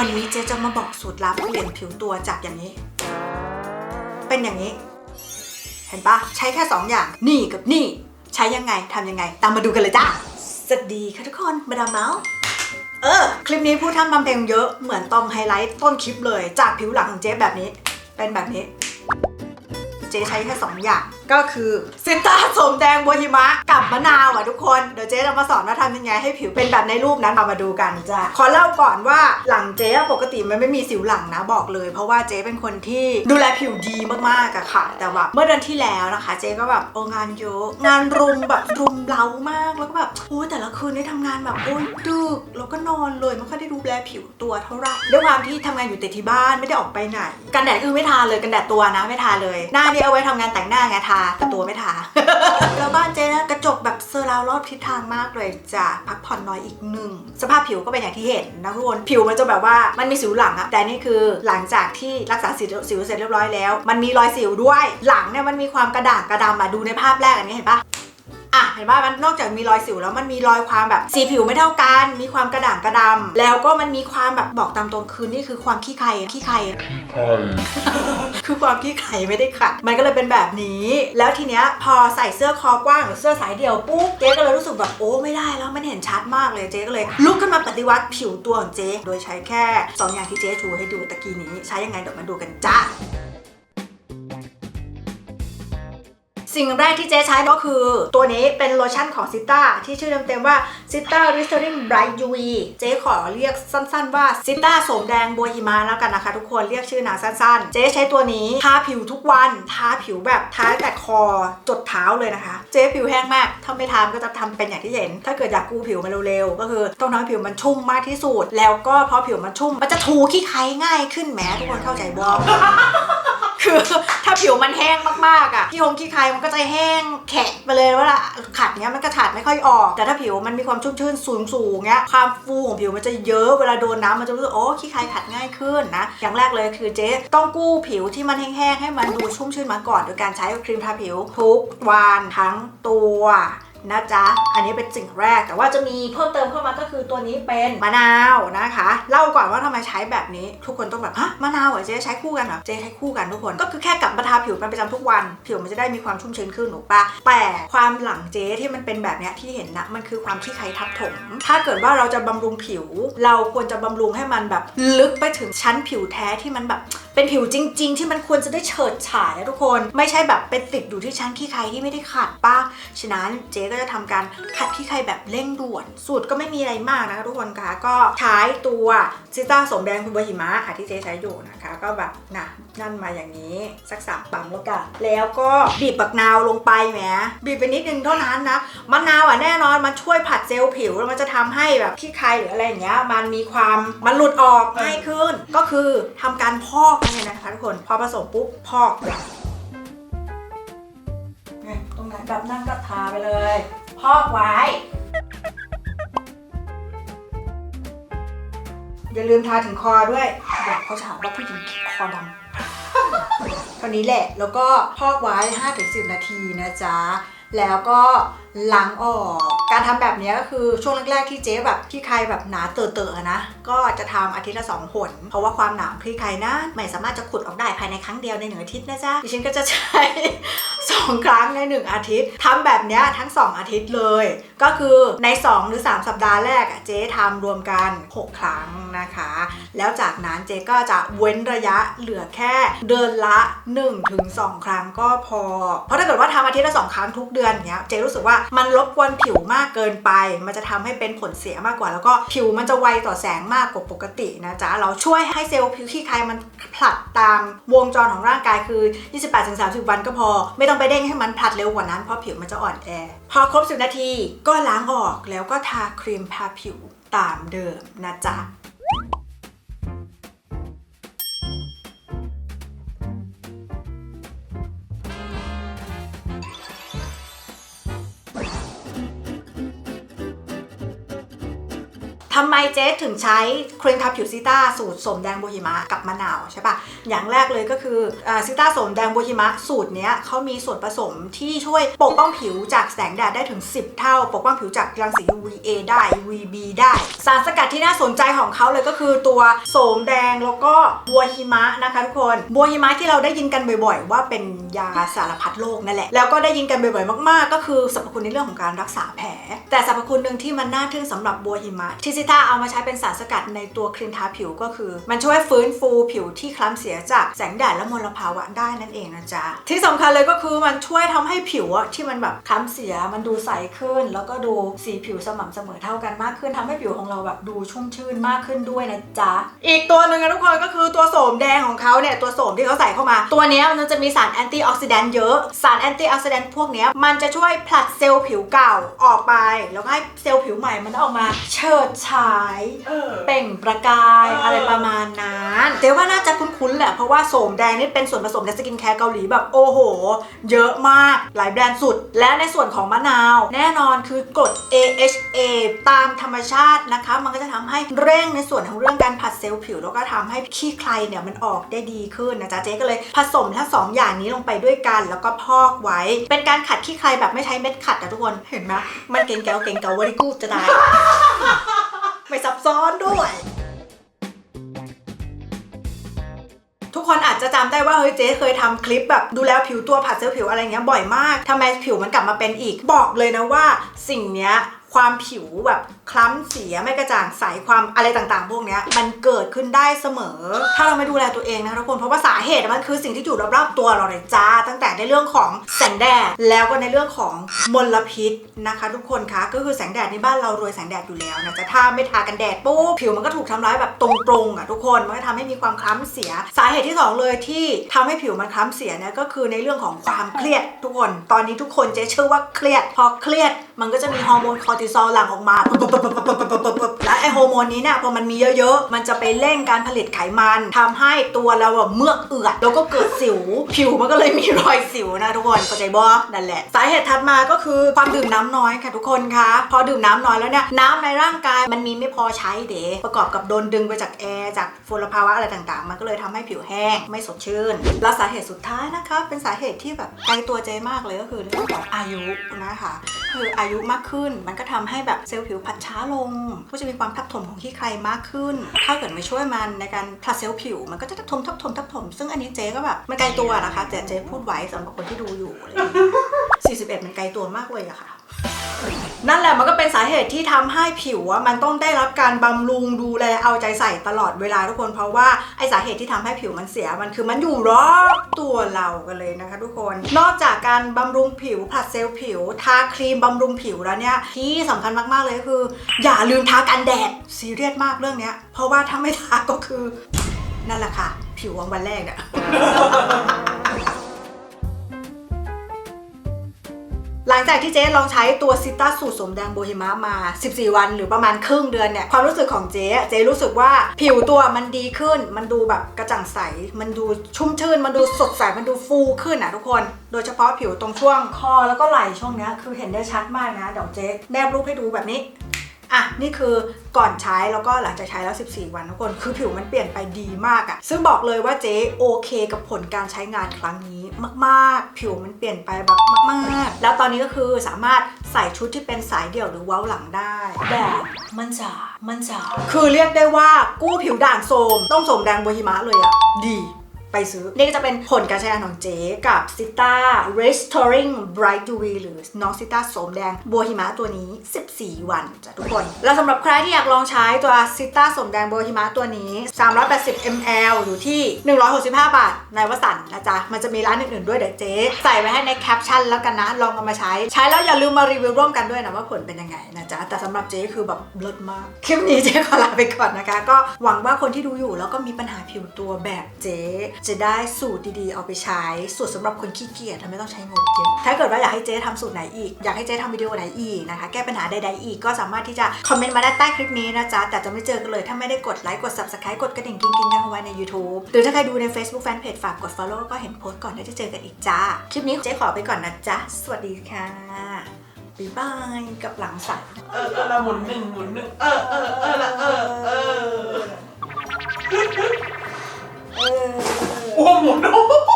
วันนี้เจ๊จะมาบอกสูตรลับเปลี่ยนผิวตัวจากอย่างนี้ เป็นอย่างนี้ เห็นปะใช้แค่ 2 อย่าง นี่กับนี่ ใช้ยังไงทำยังไง ตามมาดูกันเลยจ้าสวัสดีค่ะทุกคนมาดามเมาส์เออ คลิปนี้ผู้ทำบำเพ็ญเยอะเหมือนตองไฮไลท์ต้นคลิปเลย จากผิวหลังของเจ๊แบบนี้ เป็นแบบนี้ เจ๊ใช้แค่2อย่าง ก็คือซินตาสมแดงบัวหิมะกับมะนาวอะทุกคน เดี๋ยวเจ๊จะมาสอนว่าทำยังไงให้ผิวเป็นแบบในรูปนั้นมามาดูกันจ้ะขอเล่าก่อนว่าหลังเจ๊ปกติมันไม่มีสิวหลังนะบอกเลย เพราะว่าเจ๊เป็นคนที่ดูแลผิวดีมากๆอะค่ะ แต่ว่าเมื่อเดือนที่แล้วนะคะ เจ๊ก็แบบโองานเยอะงานรุมแบบรุมเร้ามากแล้วก็แบบโอ้แต่ละคืนได้ทำงานแบบโอ้ยดึกแล้วก็นอนเลยไม่ค่อยได้ดูแลผิวตัวเท่าไหร่ด้วยความที่ทำงานอยู่แต่ที่บ้านไม่ได้ออกไปไหนกันแดดก็คือไม่ทาเลยกันแดดตัวนะไม่ทาเลย หน้านี่เอาไว้ทำงานแต่งหน้าไงทาแต่ตัวไม่ทา แล้วบ้านเจ๊นะกระจกแบบเซอร์ราวรอบทิศทางมากเลยจ้ะพักผ่อนน้อยอีกหนึ่ง สภาพผิวก็เป็นอย่างที่เห็นนะทุกคน ผิวมันจะแบบว่ามันมีสิวหลังอะแต่นี่คือหลังจากที่รักษาสิวเสร็จเรียบร้อยแล้ว มันมีรอยสิวด้วย หลังเนี่ยมันมีความกระด่างกระดำอะดูในภาพแรกอันนี้เห็นปะ เห็นว่ามันนอกจากมีรอยสิวแล้วมันมีรอยความแบบสีผิวไม่เท่ากัน มีความกระด่างกระดำแล้วก็มันมีความแบบบอกตามตรงคือนี่คือความขี้ใครขี้ใครคือความขี้ไข่ไม่ได้ขัดมันก็เลยเป็นแบบนี้ แล้วทีเนี้ยพอใส่เสื้อคอกว้างหรือเสื้อสายเดี่ยวปุ๊บเจ๊ก็เลยรู้สึกแบบโอ้ไม่ได้แล้วมันเห็นชัดมากเลยเจ๊ก็เลย ลุกขึ้นมาปฏิวัติผิวตัวของเจ๊โดยใช้แค่ 2 อย่างที่เจ๊ชูให้ดูตะกี้นี้ ใช้ยังไงเดี๋ยวมาดูกันจ้า สิ่งแรกที่เจ๊ใช้ก็คือ ตัวนี้เป็นโลชั่นของซิต้าที่ชื่อเต็มๆว่าซิต้า Restoring Bright UV เจ๊ขอเรียกสั้นๆ ว่าซิต้าสมแดงบัวหิมะแล้วกันนะคะ ทุกคนเรียกชื่อนางสั้นๆ เจ๊ใช้ตัวนี้ทาผิวทุกวันทาผิวแบบทาแต่คอจดเท้าเลยนะคะ เจ๊ผิวแห้งมาก ถ้าไม่ทาก็จะทำเป็นอย่างที่เห็น ถ้าเกิดอยากกู้ผิวมาเร็วๆก็คือต้องทำให้ผิวมันชุ่มมากที่สุดแล้วก็พอผิวมันชุ่มมันจะถูขี้ใครง่ายขึ้นแหมทุกคนเข้าใจบ่คือ ผิวมันแห้งมากๆอะขี้หงขี้ใครมันก็จะแห้งแข็งไปเลยว่าละขัดเนี้ยมันก็ขาดไม่ค่อยออก แต่ถ้าผิวมันมีความชุ่มชื้นสูงสูงๆเงี้ยความฟูของผิวมันจะเยอะเวลาโดนน้ำมันจะรู้สึกโอ้ขี้ใครขัดง่ายขึ้นนะ อย่างแรกเลยคือเจ๊ต้องกู้ผิวที่มันแห้งๆให้มันดูชุ่มชื้นมาก่อนโดยการใช้ครีมทาผิวทุกวันทั้งตัว นะจ๊ะ อันนี้เป็นสิ่งแรก แต่ว่าจะมีเพิ่มเติมเข้ามาก็คือตัวนี้เป็นมะนาวนะคะ เล่าก่อนว่าทำไมใช้แบบนี้ ทุกคนต้องแบบฮะมะนาวเหรอเจ๊ใช้คู่กันเหรอเจ๊ใช้คู่กันทุกคน ก็คือแค่กลับมาทาผิวเป็นประจำทุกวัน ผิวมันจะได้มีความชุ่มชื้นขึ้นหนูปะแต่ความหลังเจ๊ที่มันเป็นแบบเนี้ยที่เห็นนะมันคือความที่ใครทับถม ถ้าเกิดว่าเราจะบำรุงผิว เราควรจะบำรุงให้มันแบบลึกไปถึงชั้นผิวแท้ที่มันแบบ เป็นผิวจริง ๆ ที่มันควรจะได้เฉิดฉายนะทุกคน ไม่ใช่แบบเป็นติดอยู่ที่ชั้นขี้ใครที่ไม่ได้ขัดป้าฉะนั้นเจ๊ก็จะทำการขัดขี้ใครแบบเร่งด่วน สูตรก็ไม่มีอะไรมากนะคะทุกคนคะก็ใช้ตัวซิต้าสมแดงคุณบหิมะค่ะที่เจ๊ใช้อยู่นะคะ ก็แบบน่ะนั่นมาอย่างนี้สักสามปั๊มแล้วกันแล้วก็บีบบักนาวลงไปแหมบีบไปนิดนึงเท่านั้นนะมะนาวอะแน่นอนมันช่วยผัดเซลล์ผิวแล้วมันจะทำให้แบบขี้ใครหรืออะไรอย่างเงี้ยมันมีความมันหลุดออกง่ายขึ้น ก็คือทำการพอกนั่นเองนะคะทุกคนพอผสมปุ๊บพอกตรงไหนแบบนั่งก็ทาไปเลย พอกไว้ อย่าลืมทาถึงคอด้วยเดี๋ยวเขาถามว่าผู้หญิงคอดำเท่านี้แหละแล้วก็พอกไว้ 5-10 นาทีนะจ๊ะแล้วก็ ล้างออก การทำแบบนี้ก็คือช่วงแรกๆที่เจ๊แบบที่ใครแบบหนาเตอะๆนะ ก็จะทำอาทิตย์ละสองหน เพราะว่าความหนาคลี่ใครนะไม่สามารถจะขุดออกได้ภายในครั้งเดียวในหนึ่งอาทิตย์นะจ๊ะดิฉันก็จะใช้สองครั้งในหนึ่งอาทิตย์ทำแบบนี้ทั้ง 2 อาทิตย์เลย ก็คือใน 2 หรือ 3 สัปดาห์แรกเจ๊ทำรวมกัน 6 ครั้งนะคะ แล้วจากนั้นเจ๊ก็จะเว้นระยะเหลือแค่เดือนละ 1-2 ครั้งก็พอ เพราะถ้าเกิดว่าทำอาทิตย์ละ 2 ครั้งทุกเดือนเนี้ยเจ๊รู้สึกว่ามันรบกวนผิวมากเกินไป มันจะทำให้เป็นผลเสียมากกว่า แล้วก็ผิวมันจะไวต่อแสงมากกว่าปกตินะจ๊ะ เราช่วยให้เซลล์ผิวขี้ใครมันผลัดตามวงจรของร่างกายคือ 28-30 วันก็พอ ไม่ต้องไปเด้งให้มันผลัดเร็วกว่านั้นเพราะผิวมันจะอ่อนแอ พอครบ 10 นาทีก็ล้างออกแล้วก็ทาครีมทาผิวตามเดิมนะจ๊ะ ทำไมเจ๊ถึงใช้ครีมทาผิวซิต้าสูตรสมแดงโบฮิมะกับมะนาวใช่ปะอย่างแรกเลยก็คือซิต้าสมแดงโบฮิมะสูตรเนี้ยเขามีส่วนผสมที่ช่วยปกป้องผิวจากแสงแดดได้ถึง 10 เท่า ปกป้องผิวจากรังสี UVA ได้ UVB ได้ สารสกัดที่น่าสนใจของเขาเลยก็คือตัวโสมแดงแล้วก็บัวหิมะนะคะทุกคน บัวหิมะที่เราได้ยินกันบ่อยๆ ว่าเป็น ยาสารพัดโรคนั่นแหละ แล้วก็ได้ยินกันบ่อยๆมากๆ ก็คือสรรพคุณในเรื่องของการรักษาแผล แต่สรรพคุณหนึ่งที่มันน่าทึ่งสำหรับบัวหิมะที่ซิต้าเอามาใช้เป็นสารสกัดในตัวครีมทาผิวก็คือ มันช่วยฟื้นฟูผิวที่คล้ำเสียจากแสงแดดและมลภาวะได้นั่นเองนะจ๊ะที่สำคัญเลยก็คือมันช่วยทำให้ผิวที่มันแบบคล้ำเสียมันดูใสขึ้น แล้วก็ดูสีผิวสม่ำเสมอเท่ากันมากขึ้นทำให้ผิวของเราแบบดูชุ่มชื่นมากขึ้นด้วยนะจ๊ะอีกตัวหนึ่งนะทุกคนก็คือตัวโสมแดงของเขาเนี่ยตัวโสมที่เขาใส่เข้ามา ตัวนี้มันจะมีสารแอนตี้ออกซิแดนต์เยอะ สารแอนตี้ออกซิแดนต์พวกเนี้ยมันจะช่วยผลัดเซลล์ผิวเก่าออกไป แล้วก็ให้เซลล์ผิวใหม่มันออกมาเฉิดฉายเออเปล่งประกายเออออะไรประมาณนั้นเจ๊ว่าน่าจะคุ้นๆแหละ เพราะว่าโสมแดงนี่เป็นส่วนผสมในสกินแคร์เกาหลีแบบโอ้โห เยอะมากหลายแบรนด์สุด และในส่วนของมะนาว แน่นอนคือกรด AHA ตามธรรมชาตินะคะ มันก็จะทำให้เร่งในส่วนของเรื่องการผัดเซลล์ผิวแล้วก็ทำให้ขี้ใครเนี่ยมันออกได้ดีขึ้นนะจ๊ะเจ๊ก็เลยผสมทั้งสองอย่างนี้ลงไปด้วยกันแล้วก็พอกไว้ เป็นการขัดขี้ใครแบบไม่ใช้เม็ดขัดนะทุกคนเห็นไหมมันเก่งแก้วเก่งเกาวริกูจะได้ ไม่ซับซ้อนด้วยทุกคนอาจจะจำได้ว่าเฮ้ยเจ๊เคยทำคลิปแบบดูแลผิวตัวผัดเซลล์ผิวอะไรเงี้ยบ่อยมากทำไมผิวมันกลับมาเป็นอีกบอกเลยนะว่า สิ่งเนี้ยความผิวแบบ คล้ำเสียไม่กระจ่างใสความอะไรต่างๆ พวกนี้มันเกิดขึ้นได้เสมอ ถ้าเราไม่ดูแลตัวเองนะทุกคนเพราะว่าสาเหตุมันคือสิ่งที่อยู่รอบๆตัวเราเลยจ้า ตั้งแต่ในเรื่องของแสงแดดแล้วก็ในเรื่องของมลพิษนะคะ ทุกคนคะก็คือแสงแดดในบ้านเรารวยแสงแดดอยู่แล้วนะแต่ถ้าไม่ทากันแดดปุ๊บผิวมันก็ถูกทำร้ายแบบตรงๆอะทุกคนมันก็ทำให้มีความคล้ำเสีย สาเหตุที่สองเลยที่ทำให้ผิวมันคล้ำเสียเนี่ยก็คือในเรื่องของความเครียดทุกคน ตอนนี้ทุกคนเจ๊เชื่อว่าเครียด พอเครียดมันก็จะมีฮอร์โมนคอร์ติซอลหลั่งออกมาปุ๊บและไอฮอร์โมนนี้เนี่ยพอมันมีเยอะๆ มันจะไปเร่งการผลิตไขมันทำให้ตัวเราแบบเมือกเอือดแล้วก็เกิดสิว ผิวมันก็เลยมีรอยสิวนะทุกคนเข้าใจบ่นั่นแหละ สาเหตุถัดมาก็คือความดื่มน้ำน้อยค่ะทุกคนคะพอดื่มน้ำน้อยแล้วเนี่ยน้ำในร่างกายมันมีไม่พอใช้เดะประกอบกับโดนดึงไปจากแอร์จากมลภาวะอะไรต่างๆ มันก็เลยทำให้ผิวแห้งไม่สดชื่น และสาเหตุสุดท้ายนะคะเป็นสาเหตุที่แบบไกลตัวเจมากเลยก็คือเรื่องของอายุนะคะคืออายุมากขึ้นมันก็ทำให้แบบเซลล์ผิวผัดช้าลง ก็จะมีความทับถมของขี้ใครมากขึ้น ถ้าเกิดไม่ช่วยมันในการพลัดเซลผิว มันก็จะทับถมทับถมทับถม ซึ่งอันนี้เจ๊ก็แบบมันไกลตัวนะคะแต่เจ๊พูดไว้สำหรับคนที่ดูอยู่เงี้ย41 มันไกลตัวมากเลยอะค่ะ นั่นแหละมันก็เป็นสาเหตุที่ทำให้ผิวอะมันต้องได้รับการบำรุงดูแลเอาใจใส่ตลอดเวลาทุกคนเพราะว่าไอสาเหตุที่ทำให้ผิวมันเสียมันคือมันอยู่รอบตัวเรากันเลยนะคะ ทุกคน นอกจากการบำรุงผิวผลัดเซลล์ผิว ทาครีมบำรุงผิวแล้วเนี่ยที่สำคัญมากๆเลยคือ อย่าลืมทากันแดดซีเรียสมากเรื่องเนี้ย เพราะว่าถ้าไม่ทาก็คือ นั่นแหละค่ะ ผิววันวันแรกเนี่ย หลังจากที่เจ๊ลองใช้ตัวซิต้าสูตรสมแดงโบฮิมามา 14 วันหรือประมาณครึ่งเดือนเนี่ย ความรู้สึกของเจ๊เจ๊รู้สึกว่าผิวตัวมันดีขึ้น มันดูแบบกระจ่างใส มันดูชุ่มชื่น มันดูสดใส มันดูฟูขึ้นอะทุกคน โดยเฉพาะผิวตรงช่วงคอแล้วก็ไหล่ช่วงเนี้ยคือเห็นได้ชัดมากนะ เดี๋ยวเจ๊แนบรูปให้ดูแบบนี้ อะนี่คือก่อนใช้แล้วก็หลังจากใช้แล้ว 14 วันทุกคน คือผิวมันเปลี่ยนไปดีมากอะซึ่งบอกเลยว่าเจ๊โอเคกับผลการใช้งานครั้งนี้มาก ๆ ผิวมันเปลี่ยนไปแบบมาก ๆ แล้วตอนนี้ก็คือสามารถใส่ชุดที่เป็นสายเดี่ยวหรือเว้าหลังได้แบบมันจะมันจะคือเรียกได้ว่ากู้ผิวด่างโทมต้องโสมแดงโบฮิมะเลยอะดี ไปซื้อ นี่ก็จะเป็นผลการใช้งานของเจ๊กับซิต้า restoring bright UV หรือน้องซิต้าโสมแดงบัวหิมะตัวนี้ 14 วันจ้ะทุกคน แล้วสำหรับใครที่อยากลองใช้ตัวซิต้าโสมแดงบัวหิมะตัวนี้ 380 ml อยู่ที่ 165 บาทในวสันนะจ๊ะ มันจะมีร้านอื่นๆด้วยเดี๋ยวเจ๊ใส่ไว้ให้ในแคปชั่นแล้วกันนะ ลองเอามาใช้ ใช้แล้วอย่าลืมมารีวิวร่วมกันด้วยนะว่าผลเป็นยังไงนะจ๊ะ แต่สำหรับเจ๊คือแบบเลิศมาก คลิปนี้เจ๊ขอลาไปก่อนนะคะ ก็หวังว่าคนที่ดูอยู่แล้วก็มีปัญหาผิวตัวแบบเจ๊จะได้สูตรดีๆเอาไปใช้ สูตรสำหรับคนขี้เกียจทำไม่ต้องใช้งบเยอะถ้าเกิดว่าอยากให้เจ๊ทำสูตรไหนอีก อยากให้เจ๊ทำวิดีโอไหนอีกนะคะ แก้ปัญหาใดๆอีกก็สามารถที่จะคอมเมนต์มาได้ใต้คลิปนี้นะจ๊ะแต่จะไม่เจอกันเลยถ้าไม่ได้กดไลค์กด subscribe กดกระดิ่งกิ๊งๆกันเอาไว้ใน YouTube หรือถ้าใครดูใน Facebook Fanpage ฝากกด follow ก็เห็นโพสต์ก่อนที่จะเจอกันอีกจ้าคลิปนี้เจ๊ขอไปก่อนนะจ๊ะสวัสดีค่ะบ๊ายบายกับหลังสัตว์เออเออละหมุนหนึ่งหมุนหนึ่งเออเออเออละเออเออ 어머나.